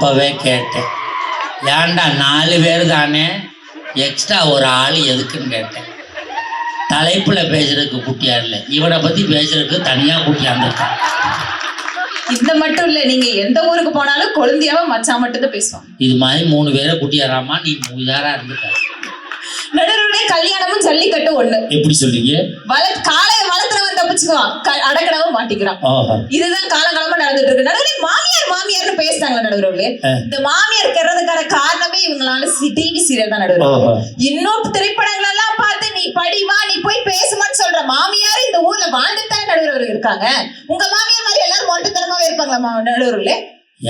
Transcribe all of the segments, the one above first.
அப்பவே கேட்டேன். ஏன்டா நாலு பேர் தானே? எக்ஸ்ட்ரா ஒரு ஆள் எதுக்குன்னு கேட்டேன். தலைப்புல பேசுறதுக்கு குட்டியா இல்லை. இவனை பத்தி பேசுறதுக்கு தனியா குட்டியாந்துருக்கான் இந்த மட்டும் இல்ல நீங்க எந்த ஊருக்கு போனாலும் கொழுந்தியாவ மச்சான் மட்டும் தான் பேசுவாங்க இது மாதிரி மூணு பேரை குட்டியாராமா நீ உதாரா இருந்துட்ட நடுவருடைய கல்யாணமும் ஜல்லிக்கட்டு ஒண்ணு. எப்படி சொல்றீங்க? வள காளைய வளர்த்துறவன் தப்பிச்சுக்குவான் அடக்குறவன் மாட்டிக்கிறான். இதுதான் காலங்காலமா நடந்துட்டு இருக்கு. நடுவுல மாமியார் மாமியார்னு பேசுறாங்களா நடுவர்களே ஆ. இந்த மாமியார் கெறதுக்கான காரணமே இவங்களால டிவி சீரியல் தான் நடுவர் ஓஹோ இன்னும் திரைப்படங்கள் எல்லாம் பார்த்து நீ படிவா நீ போய் பேசுமான்னு சொல்ற மாமியார் இந்த ஊர்ல வாழ்ந்துட்டான நடுவர்கள் இருக்காங்க. உங்க மாமியார் மாதிரி எல்லாரும் மொட்டத்தனமாவே இருப்பாங்களா நடுவர்களே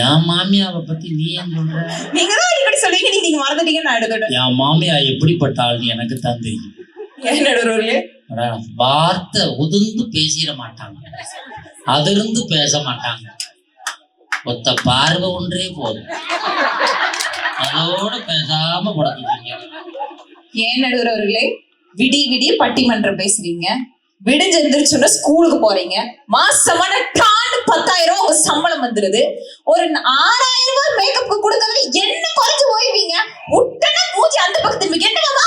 என் மாமியாவை பத்தி நீ ஏன் சொல்ற? நீங்க தான் அடிக்கடி சொல்லுவீங்க. நீங்க மறந்துட்டீங்கன்னு நான் எடுத்துட்டேன். என் மாமியா எப்படிப்பட்ட ஆள்னு எனக்கு தான் தெரியும். ஏன் நடுவர்களே அடா, வார்த்தை உதிர்ந்து பேசிட மாட்டாங்க. அதிர்ந்து பேச மாட்டாங்க. ஒத்த பார்வை ஒன்றே போதும். அதோட பேசாம படுத்துட்டீங்க ஏன் நடுவர்களே விடி விடி பட்டிமன்றம் பேசுறீங்க. விடிஞ்சு எந்திரிச்சோன்னா ஸ்கூலுக்கு போறீங்க. மாசமான டான்னு பத்தாயிரம் ரூபாய் உங்க சம்பளம் வந்துருது. ஒரு ஆறாயிரம் ரூபாய் மேக்கப்க்கு கொடுக்கறதுல என்ன குறைஞ்சு ஓய்வீங்க? உடனே மூஞ்சி அந்த பக்கத்து திரும்பி என்னங்கம்மா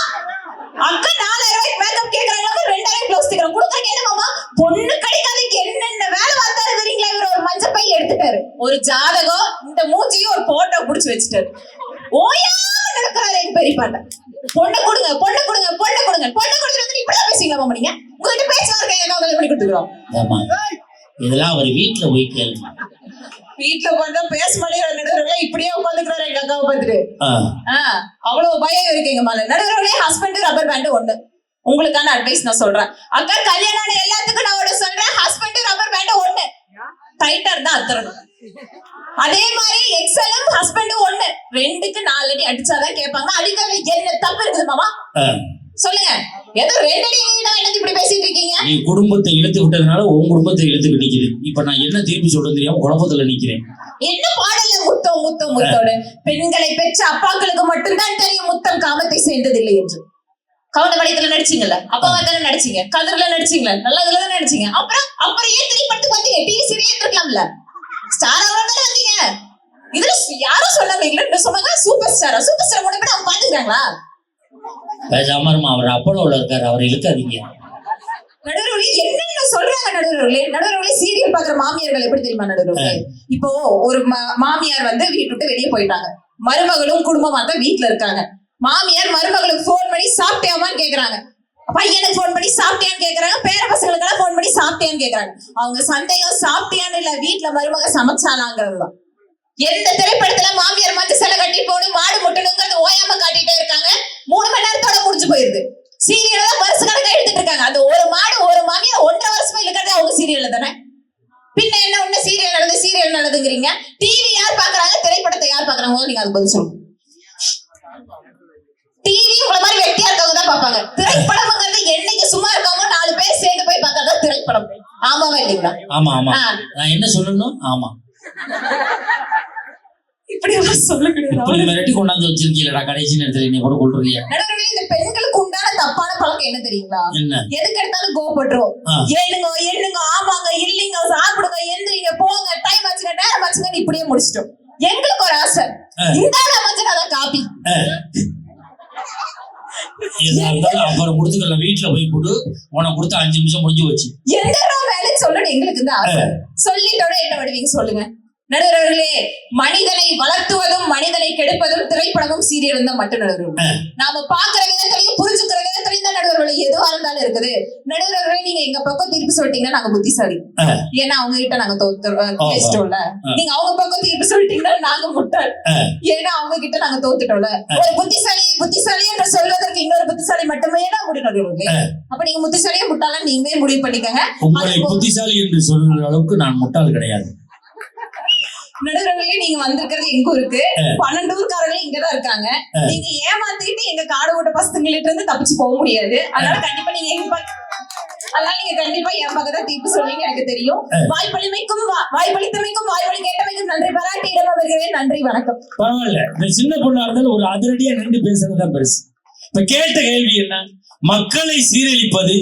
அக்கா நாலாயிரம் ரூபாய்க்கு மேக்கப் கேட்கறாங்க ரெண்டாயிரம் க்ளோஸ் தைக்கிறோம் கொடுக்குறாங்க என்னங்கம்மா பொண்ணு கிடைக்காதுக்கு என்னென்ன வேலை பார்த்தாரு தெரியுங்களா? இவர் ஒரு மஞ்சள் பை எடுத்துட்டாரு. ஒரு ஜாதகம் இந்த மூஞ்சியும் ஒரு போட்டோ புடிச்சு வச்சுட்டாரு. ஓயா! நடக்கிறாரு எங்க பெரியப்பாட்ட பொண்ணை கொடுங்க பொண்ணை கொடுங்க பொண்ணை கொடுங்க. பொண்ணை கொடுத்துட்டு வந்து இப்படிதான் பேசுவீங்களா மாமா நீங்க? உங்ககிட்ட பேசுவாரு கையை கல்யாணம் பண்ணி கொடுத்துக்கிறோம்? ஆமா இதெல்லாம் அவர் வீட்டுல போய் கேளுங்க வீட்டுல உட்காந்து பேச மாட்டேங்கிற நடுவர்களே இப்படியே உட்காந்துக்கிறாரு எங்க அக்காவை பார்த்துட்டு? அவ்வளவு பயம் இருக்கு எங்க மேல. நடுவர்களே ஹஸ்பண்ட் ரப்பர் பேண்ட் ஒண்ணு. உங்களுக்கான அட்வைஸ் நான் சொல்றேன். அக்கா கல்யாணம் எல்லாத்துக்கும் நான் ஒண்ணு சொல்றேன். ஹஸ்பண்ட் ரப்பர் பேண்ட் ஒண்ணு. அத்தரணும். அதே மாதிரி எக்ஸலும் ஹஸ்பண்டும் ஒண்ணு ரெண்டுக்கு நாலு அடி அடிச்சாதான் கேட்பாங்க. அடிக்கிறது என்ன தப்பு இருக்குது மாமா. சொல்லுங்க. ஏதோ ரெண்டு அடி என்னது இப்படி பேசிட்டு இருக்கீங்க. நீ குடும்பத்தை இழுத்து விட்டதுனால உன் குடும்பத்தை இழுத்து நிக்குது இப்ப நான் என்ன திருப்பி சொல்றது தெரியாம குழப்பத்துல நிக்கிறேன். என்ன பாடல முத்தம் முத்தம் முத்தோடு? பெண்களை பெற்ற அப்பாக்களுக்கு மட்டும்தான் தெரியும் முத்தம் காமத்தை சேர்ந்ததில்லை என்று. கவுன வளையத்துல நடிச்சீங்கல்ல? அப்பாவா தானே நடிச்சீங்க. கதிர்ல நடிச்சீங்களா? நல்லதுல தான் நடிச்சீங்க. அப்புறம் அப்புறம் ஏன் திரைப்படத்துக்கு வந்தீங்க? டிவி சீரியல் இருக்கலாம்ல ஸ்டார் தானே வந்தீங்க. இதுல யாரும் சொன்னாங்க இல்ல சொன்னாங்க சூப்பர் ஸ்டாரா சூப்பர் ஸ்டார் போய் அவங்க பாத்துக்கிறாங்களா? பேசாம அவர் அப்பளோல இருக்காரு அவரை இழுக்காதீங்க. நடுவர்களே என்னென்ன சொல்றாங்க நடுவர்களே? நடுவர்களே சீரியல் பாக்குற மாமியார்கள் எப்படி தெரியுமா நடுவர்களே? இப்போ ஒரு மாமியார் வந்து வீட்டு விட்டு வெளியே போயிட்டாங்க. மருமகளும் குடும்பமா தான் வீட்டுல இருக்காங்க. மாமியார் மருமகளுக்கு ஃபோன் பண்ணி சாப்பிட்டியாமான்னு கேக்குறாங்க. பையனுக்கு ஃபோன் பண்ணி சாப்பிட்டியான்னு கேக்குறாங்க பேர பசங்களுக்கெல்லாம் ஃபோன் பண்ணி சாப்பிட்டியான்னு கேக்குறாங்க. அவங்க சந்தேகம் சாப்பிட்டியான்னு இல்ல வீட்டுல மருமக சமைச்சானாங்கிறது தான். எந்த திரைப்படத்துல மாமியார் மஞ்சள் சிலை கட்டி போகணும் மாடு முட்டணுங்கிறது ஓயாம காட்டிட்டே இருக்காங்க. மூணு மணி நேரத்தோட முடிஞ்சு போயிருது. சீரியல் தான் வருஷ கணக்கா எடுத்துட்டு இருக்காங்க. அந்த ஒரு மாடு ஒரு மாமியார் ஒன்றரை வருஷமா இழுக்கிறது அவங்க சீரியல்ல தானே? பின்ன என்ன ஒண்ணு? சீரியல் நடந்து சீரியல் நடந்துங்கிறீங்க. டிவி யார் பாக்குறாங்க? திரைப்படத்தை யார் பாக்குறாங்க? நீங்க அதுக்கு பதில் சொல்லுங்க. டிவி உங்கள மாதிரி வெட்டியா இருக்கவங்க தான் பாப்பாங்க திரைப்படம்ங்கிறது என்னைக்கு சும்மா இருக்காமோ நாலு பேர் சேர்ந்து போய் பார்த்தா திரைப்படம். ஆமாவா இல்லைங்களா? ஆமா ஆமா. நான் என்ன சொல்லணும்? ஆமா. இப்படி எல்லாம் சொல்ல இப்படி கிடையாது மிரட்டி கொண்டாந்து வச்சிருக்கீங்களா கடைசி நேரத்துல நீ கூட இந்த பெண்களுக்கு உண்டான தப்பான பழக்கம் என்ன தெரியுங்களா? என்ன? எதுக்கு எடுத்தாலும் கோபப்படுறோம். ஏனுங்க என்னங்க ஆமாங்க இல்லைங்க சாப்பிடுங்க எந்திரிங்க போங்க டைம் ஆச்சுங்க நேரம் ஆச்சுங்கன்னு இப்படியே முடிச்சிட்டோம். எங்களுக்கு ஒரு ஆசை. இந்த அமைச்சர் அதான் காப்பி அப்புறம் கொடுத்துக்கலாம் வீட்டுல போய் கொடு உனக்கு கொடுத்து அஞ்சு நிமிஷம் முடிஞ்சு வச்சு எந்த வேலைன்னு சொல்லணும் எங்களுக்கு இந்த ஆசை. சொல்லிட்டோட என்ன பண்ணுவீங்க சொல்லுங்க. நடுவர்களே மனிதனை வளர்த்துவதும் மனிதனை கெடுப்பதும் திரைப்படமும் சீரியலும் தான் மட்டும் நடுவர்களே. நாம பாக்குற விதத்திலையும் புரிஞ்சுக்கிற விதத்திலையும் தான் நடுவர்களே. எதுவா இருந்தாலும் இருக்குது. நடுவர்களே நீங்க எங்க பக்கம் தீர்ப்பு சொல்லிட்டீங்கன்னா நாங்க புத்திசாலி. ஏன்னா அவங்க கிட்ட நாங்க தோத்து ஆ. பேசிட்டோம்ல. ஆ. நீங்க அவங்க பக்கம் தீர்ப்பு சொல்லிட்டீங்கன்னா நாங்க முட்டாள். ஏன்னா அவங்க கிட்ட நாங்க தோத்துட்டோம்ல. ஒரு புத்திசாலி புத்திசாலி என்று சொல்வதற்கு இன்னொரு புத்திசாலி மட்டுமே தான் முடிவு நடுவர்களே. அப்ப நீங்க புத்திசாலியா முட்டாளா நீங்களே முடிவு பண்ணிக்கங்க. புத்திசாலி என்று சொல்ற அளவுக்கு நான் முட்டாள் கிடையாது. நடுவர்களே நீங்க வந்திருக்கிறது எங்க ஊருக்கு? பன்னெண்டு ஊர்க்காரங்களும் இங்கதான் இருக்காங்க. நீங்க ஏமாத்திட்டு எங்க காடு ஓட்ட பசங்கள்ட்ட இருந்து தப்பிச்சு போக முடியாது. அதனால கண்டிப்பா நீங்க எங்க அதனால நீங்க கண்டிப்பா என் பக்கம் தான் தீர்ப்பு சொல்லுவீங்க எனக்கு தெரியும். வாய்ப்பளிமைக்கும் வா- வாய்ப்பளித்தமைக்கும் வாய்வழி கேட்டமைக்கும் நன்றி. பாராட்டி இடம் வருகிறேன் நன்றி வணக்கம். பரவாயில்ல. இந்த சின்ன பொண்ணா இருந்தாலும் ஒரு அதிரடியா நின்று பேசுறதுதான் பெருசு. இப்ப கேட்ட கேள்வி என்ன? மக்களை சீரழிப்பது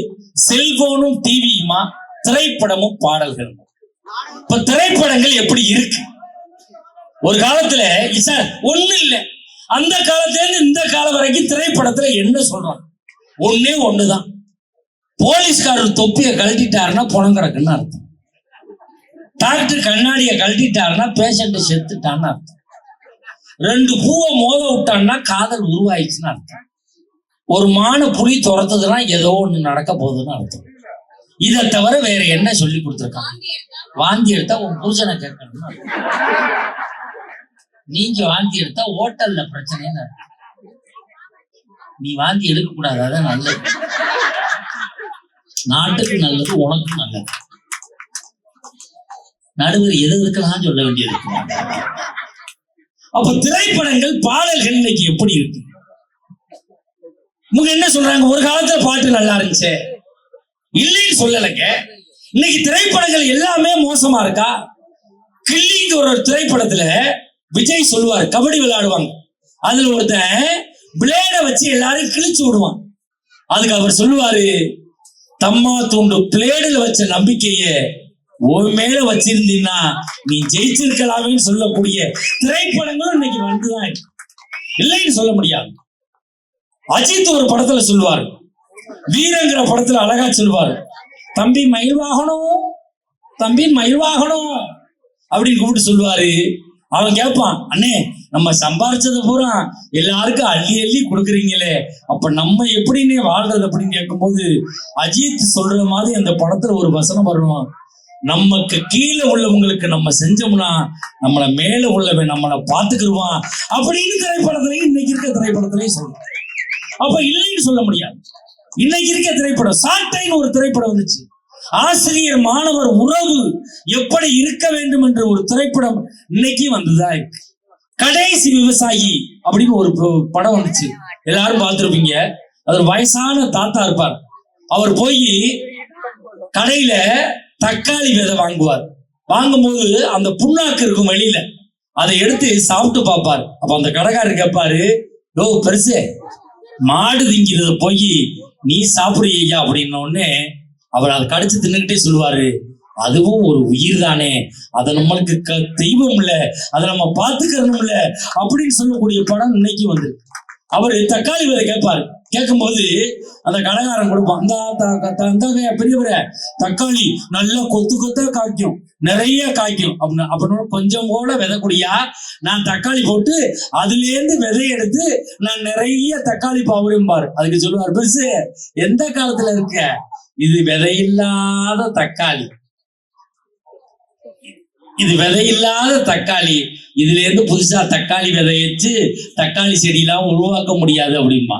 செல்போனும் டிவியுமா திரைப்படமும் பாடல்களும்? இப்ப திரைப்படங்கள் எப்படி இருக்கு? ஒரு காலத்துல சார் ஒண்ணு இல்ல. அந்த காலத்துல இருந்து இந்த காலம் வரைக்கும் திரைப்படத்துல என்ன சொல்றான்? ஒண்ணே ஒண்ணுதான். போலீஸ்காரர் தொப்பியை கழட்டிட்டாருன்னா பணம் கிடக்குன்னு அர்த்தம். டாக்டர் கண்ணாடியை கழட்டிட்டாருன்னா பேஷண்ட் செத்துட்டான்னு அர்த்தம். ரெண்டு பூவை மோத விட்டான்னா காதல் உருவாயிடுச்சுன்னு அர்த்தம். ஒரு மான புலி துரத்துதுன்னா ஏதோ ஒண்ணு நடக்க போகுதுன்னு அர்த்தம். இதை தவிர வேற என்ன சொல்லி கொடுத்துருக்காங்க வாந்தி எடுத்தா உன் புருஷனை கேட்கணும்னு அர்த்தம். நீங்க வாந்தி எடுத்தா ஹோட்டல்ல பிரச்சனைன்னு நீ வாந்தி எடுக்க கூடாது அதான் நல்லது. நாட்டுக்கு நல்லது உனக்கும் நல்லது. நடுவர் எது இருக்கலாம் சொல்ல வேண்டியது இருக்கு. அப்ப திரைப்படங்கள் பாடல்கள் இன்னைக்கு எப்படி இருக்கு? இவங்க என்ன சொல்றாங்க? ஒரு காலத்துல பாட்டு நல்லா இருந்துச்சு. இல்லைன்னு சொல்லலைங்க. இன்னைக்கு திரைப்படங்கள் எல்லாமே மோசமா இருக்கா? கில்லிங்க ஒரு திரைப்படத்துல விஜய் சொல்லுவார் கபடி விளையாடுவாங்க. அதுல ஒருத்தன் பிளேட வச்சு எல்லாரையும் கிழிச்சு விடுவான். அதுக்கு அவர் சொல்லுவாரு தம்மா தூண்டு பிளேடுல வச்ச நம்பிக்கைய ஒரு மேல வச்சிருந்தீங்கன்னா நீ ஜெயிச்சிருக்கலாமேன்னு சொல்லக்கூடிய திரைப்படங்களும் இன்னைக்கு வந்துதான் இல்லைன்னு சொல்ல முடியாது. அஜித் ஒரு படத்துல சொல்லுவார். வீரங்கிற படத்துல அழகா சொல்லுவார். தம்பி மயில் வாகனம் தம்பி மயில் வாகனம் அப்படின்னு கூப்பிட்டு சொல்லுவாரு. அவன் கேட்பான் அண்ணே நம்ம சம்பாரிச்சது பூரா எல்லாருக்கும் அள்ளி அள்ளி கொடுக்குறீங்களே. அப்ப நம்ம எப்படின்னே வாழ்றது? அப்படின்னு கேட்கும்போது அஜித் சொல்ற மாதிரி அந்த படத்துல ஒரு வசனம் வரணும்? நமக்கு கீழே உள்ளவங்களுக்கு நம்ம செஞ்சோம்னா நம்மள மேல உள்ளவன் நம்மளை பார்த்துக்கிடுவான் அப்படின்னு திரைப்படத்திலையும் இன்னைக்கு இருக்க திரைப்படத்திலையும் சொல்றேன். அப்ப இல்லைன்னு சொல்ல முடியாது. இன்னைக்கு இருக்க திரைப்படம் சாட்டைன்னு ஒரு திரைப்படம் வந்துச்சு. ஆசிரியர் மாணவர் உறவு எப்படி இருக்க வேண்டும் என்ற ஒரு திரைப்படம் இன்னைக்கு வந்ததா? கடைசி விவசாயி அப்படின்னு ஒரு ப- படம் வந்துச்சு. எல்லாரும் பார்த்திருப்பீங்க. அது வயசான தாத்தா இருப்பார். அவர் போய் கடையில தக்காளி விதை வாங்குவார். வாங்கும்போது அந்த புண்ணாக்கு இருக்கும் வெளியில. அதை எடுத்து சாப்பிட்டு பார்ப்பார். அப்ப அந்த கடைக்காரர் கேட்பாரு யோ பெருசு மாடு திங்கிறது போய் நீ சாப்பிடுறியா? அப்படின்ன உடனே அவர் அதை கடிச்சு தின்னுக்கிட்டே சொல்லுவாரு. அதுவும் ஒரு உயிர் தானே அதை நம்மளுக்கு க- தெய்வம் இல்ல அதை நம்ம பார்த்துக்கணும் இல்ல அப்படின்னு சொல்லக்கூடிய படம் இன்னைக்கு வந்து. அவர் தக்காளி விதை கேட்பாரு. கேட்கும்போது அந்த கடைக்காரன் கொடுப்பான் அந்த அந்த பெரியவரே தக்காளி நல்லா கொத்து கொத்தா காய்க்கும் நிறைய காய்க்கும். அப்படின்னு அப்படின்னு கொஞ்சம் கூட விதைக்கூடியா நான் தக்காளி போட்டு அதுல இருந்து எடுத்து நான் நிறைய தக்காளி பாவுறேன் பாரு அதுக்கு சொல்லுவார் பெருசு எந்த காலத்துல இருக்க? இது விதையில்லாத தக்காளி. இது விதையில்லாத தக்காளி. இதுல இருந்து புதுசா தக்காளி விதையச்சு தக்காளி செடியெல்லாம் உருவாக்க முடியாது அப்படிம்பா.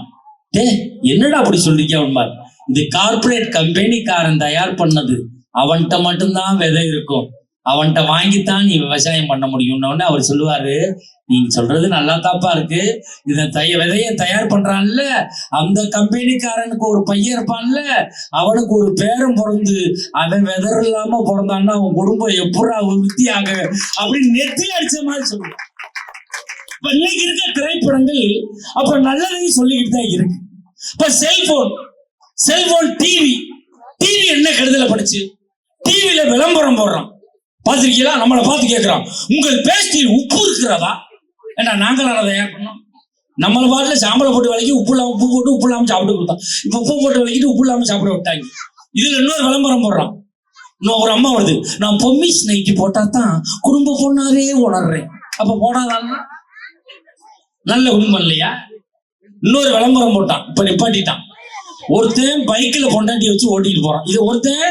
டே என்னடா அப்படி சொல்றீங்க அவன்பார் இது கார்ப்பரேட் கம்பெனிக்காரன் தயார் பண்ணது. அவன்கிட்ட மட்டும்தான் விதை இருக்கும். அவன்கிட்ட வாங்கித்தான் நீ விவசாயம் பண்ண முடியும்னு அவர் சொல்லுவாரு. நீங்க சொல்றது நல்லா தாப்பா இருக்கு. இதை தய விதைய தயார் பண்றான்ல. அந்த கம்பெனிக்காரனுக்கு ஒரு பையன் இருப்பான்ல. அவனுக்கு ஒரு பேரும் பிறந்து அவன் வெதர் இல்லாம பிறந்தான்னா அவன் குடும்பம் எப்படா விருத்தியாக அப்படின்னு நெத்தி அடிச்ச மாதிரி சொல்லுவான். இப்ப இன்னைக்கு இருக்க திரைப்படங்கள் அப்ப நல்லதையும் சொல்லிக்கிட்டு தான் இருக்கு. இப்ப செல்போன் செல்போன் டிவி டிவி என்ன கெடுதல படிச்சு? டிவியில விளம்பரம் போடுறான். பார்த்துருக்கீங்களா? நம்மளை பார்த்து கேட்கிறான். உங்கள் பேஸ்டில் உப்பு இருக்கிறதா? ஏன்னா நாங்களாம் அதை ஏன் பண்ணோம். நம்மள பாட்டில் சாம்பலை போட்டு விலைக்கு உப்பு இல்லாமல் உப்பு போட்டு உப்பு இல்லாமல் சாப்பிட்டு கொடுத்தான். இப்போ உப்பு போட்டு விலைக்கிட்டு உப்பு இல்லாமல் சாப்பிட விட்டாங்க. இதில் இன்னொரு விளம்பரம் போடுறான். இன்னும் ஒரு அம்மா வருது. நான் பொம்மிஸ் நைட்டி போட்டா தான் குடும்ப பொண்ணாவே உணர்றேன். அப்போ போடாதான்னா? நல்ல குடும்பம் இல்லையா? இன்னொரு விளம்பரம் போட்டான். இப்போ நிப்பாட்டிட்டான். ஒருத்தன் பைக்கில் பொண்டாட்டி வச்சு ஓட்டிட்டு போறான். இது ஒருத்தன்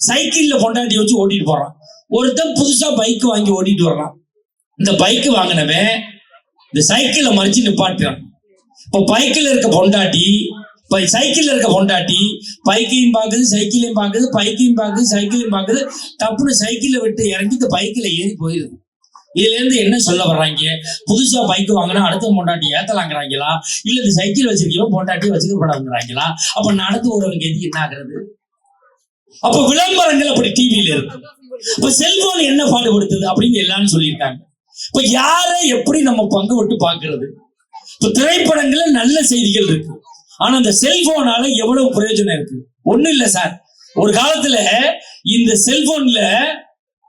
சைக்கிளில் பொண்டாட்டி வச்சு ஓட்டிட்டு போறான். ஒருத்தன் புதுசா பைக் வாங்கி ஓட்டிட்டு வர்றான். இந்த பைக் வாங்கினவன் இந்த சைக்கிளை மறைச்சு நிப்பாட்டுறான். இப்போ பைக்கில் இருக்க பொண்டாட்டி இப்போ சைக்கிள்ல இருக்க பொண்டாட்டி பைக்கையும் பார்க்குது சைக்கிளையும் பார்க்குது பைக்கையும் பார்க்குது சைக்கிளையும் பார்க்குது டப்புனு சைக்கிளை விட்டு இறங்கி இந்த பைக்கில் ஏறி போயிருது இதுல இருந்து என்ன சொல்ல வர்றாங்க? புதுசா பைக் வாங்கினா அடுத்த பொண்டாட்டி ஏத்தலாங்கிறாங்களா? இல்ல இந்த சைக்கிள் வச்சிருக்கீங்க பொண்டாட்டி வச்சுக்கப்படாதுங்கிறாங்களா? அப்ப நடந்து ஒருவங்க எது என்ன ஆகுறது? அப்ப விளம்பரங்கள் அப்படி டிவியில இருக்கு. இப்ப செல்போன் என்ன பாடுபடுத்துது அப்படின்னு எல்லாரும் சொல்லியிருக்காங்க. இப்ப யாரை எப்படி நம்ம பங்கு விட்டு பாக்குறது இப்ப திரைப்படங்கள்ல நல்ல செய்திகள் இருக்கு. ஆனா அந்த செல்போனால எவ்வளவு பிரயோஜனம் இருக்கு? ஒண்ணு இல்ல சார். ஒரு காலத்துல இந்த செல்போன்ல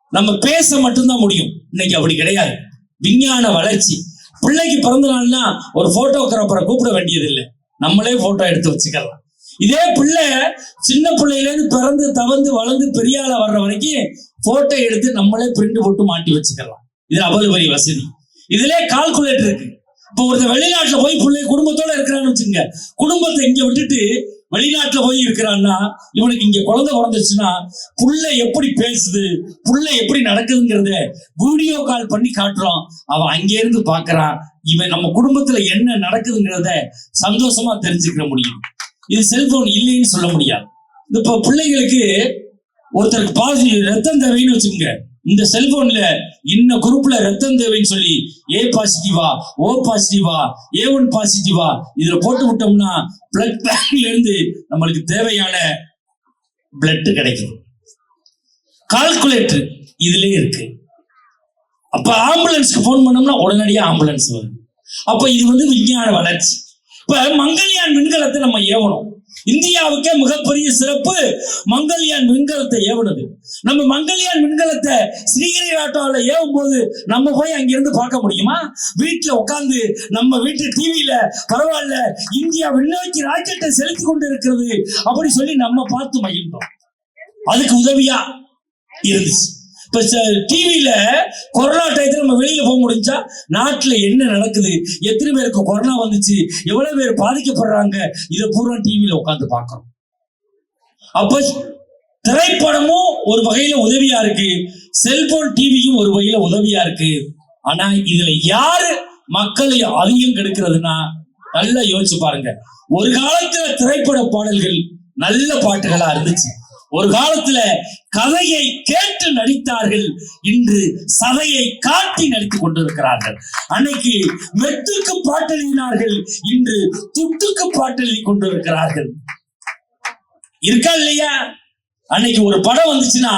நம்ம பேச மட்டும்தான் முடியும். இன்னைக்கு அப்படி கிடையாது. விஞ்ஞான வளர்ச்சி. பிள்ளைக்கு பிறந்த நாள்னா ஒரு போட்டோகிராஃபரை கூப்பிட வேண்டியதில்லை. நம்மளே போட்டோ எடுத்து வச்சுக்கலாம். இதே பிள்ளை சின்ன பிள்ளையில இருந்து பிறந்து தவந்து வளர்ந்து பெரிய வர்ற வரைக்கும் போட்டோ எடுத்து நம்மளே பிரிண்ட் போட்டு மாட்டி வச்சுக்கலாம் இது அவ்வளவு பெரிய வசதி. இதுல கால்குலேட்டர் இருக்கு. இப்போ ஒருத்தர் வெளிநாட்டுல போய் பிள்ளை குடும்பத்தோட இருக்கிறான்னு வச்சுங்க குடும்பத்தை இங்க விட்டுட்டு வெளிநாட்டுல போய் இருக்கிறான்னா இவனுக்கு இங்க குழந்தை பிறந்துச்சுன்னா புள்ள எப்படி பேசுது புள்ள எப்படி நடக்குதுங்கிறத வீடியோ கால் பண்ணி காட்டுறோம் அவன் அங்கே இருந்து பாக்குறான் இவன் நம்ம குடும்பத்துல என்ன நடக்குதுங்கிறத சந்தோஷமா தெரிஞ்சுக்கிற முடியும். இது செல்போன் இல்லைன்னு சொல்ல முடியாது. இப்போ பிள்ளைங்களுக்கு ஒருத்தருக்கு பாசி ரத்தம் தேவைன்னு வச்சுக்கோங்க. இந்த செல்போன்ல இன்ன குரூப்ல ரத்தம் தேவைன்னு சொல்லி ஏ பாசிட்டிவா ஓ பாசிட்டிவா ஏ ஒன் பாசிட்டிவா இதுல போட்டு விட்டோம்னா பிளட் பேங்க்ல இருந்து நம்மளுக்கு தேவையான பிளட் கிடைக்கும். கால்குலேட்டர் இதுலயே இருக்கு. அப்ப ஆம்புலன்ஸ்க்கு போன் பண்ணோம்னா உடனடியா ஆம்புலன்ஸ் வரும். அப்ப இது வந்து விஞ்ஞான வளர்ச்சி. இப்ப மங்கள்யான் விண்கலத்தை நம்ம ஏவணும். இந்தியாவுக்கே மிகப்பெரிய சிறப்பு மங்கள்யான் விண்கலத்தை ஏவுனது. நம்ம மங்கள்யான் விண்கலத்தை ஸ்ரீஹரிராட்டாவில் ஏவும் போது நம்ம போய் அங்கிருந்து பார்க்க முடியுமா? வீட்டில் உட்காந்து நம்ம வீட்டு டிவியில பரவாயில்ல இந்தியா விண்ணோக்கி ராக்கெட்டை செலுத்தி கொண்டு இருக்கிறது அப்படி சொல்லி நம்ம பார்த்து மகிழ்ந்தோம். அதுக்கு உதவியா இருந்துச்சு. இப்போ டிவியில கொரோனா டயத்துல நம்ம வெளியில போக முடிஞ்சா நாட்டுல என்ன நடக்குது? எத்தனை பேருக்கு கொரோனா வந்துச்சு? எவ்வளவு பேர் பாதிக்கப்படுறாங்க? இதை பூரா டிவியில உட்காந்து பாக்குறோம் அப்ப திரைப்படமும் ஒரு வகையில உதவியா இருக்கு. செல்போன் டிவியும் ஒரு வகையில உதவியா இருக்கு. ஆனா இதுல யாரு மக்களை அதிகம் கெடுக்கிறதுனா நல்லா யோசிச்சு பாருங்க. ஒரு காலத்துல திரைப்பட பாடல்கள் நல்ல பாட்டுகளா இருந்துச்சு. ஒரு காலத்துல கதையை கேட்டு நடித்தார்கள். இன்று சதையை காட்டி நடித்துக் கொண்டிருக்கிறார்கள். அன்னைக்கு மெட்டுக்கு பாட்டெழுதினார்கள் இன்று துட்டுக்கு பாட்டெழுதி கொண்டிருக்கிறார்கள். இருக்கா இல்லையா? அன்னைக்கு ஒரு படம் வந்துச்சுன்னா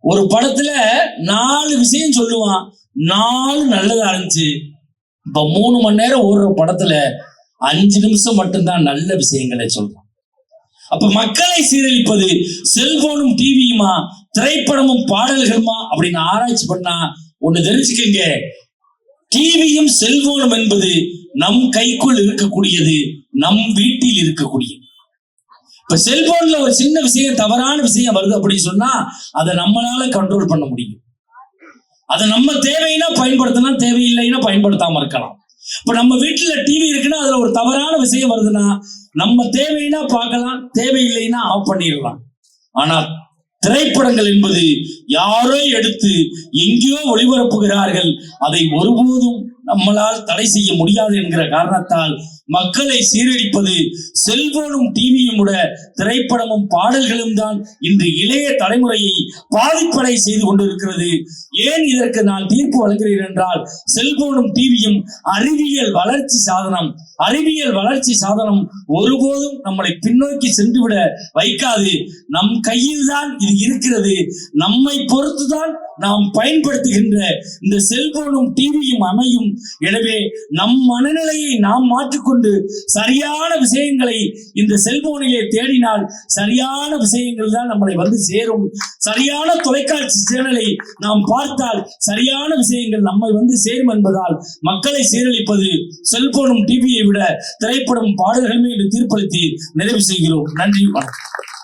ஒரு படத்துல நாலு விஷயம் சொல்லுவான். நாலு நல்லதா இருந்துச்சு. இப்ப மூணு மணி நேரம் ஓடுற படத்துல அஞ்சு நிமிஷம் மட்டும்தான் நல்ல விஷயங்களை சொல்றான். அப்ப மக்களை சீரழிப்பது செல்போனும் டிவியுமா திரைப்படமும் பாடல்களுமா அப்படின்னு ஆராய்ச்சி பண்ணா ஒண்ணு தெரிஞ்சுக்கங்க. டிவியும் செல்போனும் என்பது நம் கைக்குள் இருக்கக்கூடியது நம் வீட்டில் இருக்கக்கூடியது. இப்ப செல்போன்ல ஒரு சின்ன விஷயம் தவறான விஷயம் வருது அப்படின்னு சொன்னா அதை நம்மளால கண்ட்ரோல் பண்ண முடியும். அதை நம்ம தேவைன்னா பயன்படுத்தலாம் தேவையில்லைன்னா பயன்படுத்தாம இருக்கலாம். இப்ப நம்ம வீட்டுல டிவி இருக்குன்னா அதுல ஒரு தவறான விஷயம் வருதுன்னா நம்ம தேவைன்னா பார்க்கலாம் தேவையில்லைன்னா ஆஃப் பண்ணிடலாம். ஆனா திரைப்படங்கள் என்பது யாரோ எடுத்து எங்கேயோ ஒளிபரப்புகிறார்கள் அதை ஒருபோதும் நம்மளால் தடை செய்ய முடியாது என்கிற காரணத்தால் மக்களை சீரழிப்பது செல்போனும் டிவியும் விட திரைப்படமும் பாடல்களும் தான் இன்று இளைய தலைமுறையை பாதிப்படை செய்து கொண்டிருக்கிறது. ஏன் இதற்கு நான் தீர்ப்பு வழங்குகிறேன் என்றால் செல்போனும் டிவியும் அறிவியல் வளர்ச்சி சாதனம் அறிவியல் வளர்ச்சி சாதனம் ஒருபோதும் நம்மளை பின்னோக்கி சென்றுவிட வைக்காது. நம் கையில் தான் இது இருக்கிறது. நம்மை பொறுத்துதான் நாம் பயன்படுத்துகின்ற இந்த செல்போனும் டிவியும் அமையும். எனவே நம் மனநிலையை நாம் மாற்றிக்கொண்டு சரியான விஷயங்களை இந்த செல்போனிலே தேடினால் சரியான விஷயங்கள் தான் நம்மளை வந்து சேரும். சரியான தொலைக்காட்சி சேனலை நாம் பார்த்தால் சரியான விஷயங்கள் நம்மை வந்து சேரும் என்பதால் மக்களை சீரழிப்பது செல்போனும் டிவியை விட திரைப்படம் பாடல்களுமே என்று தீர்ப்பளித்து நிறைவு செய்கிறோம். நன்றி வணக்கம்.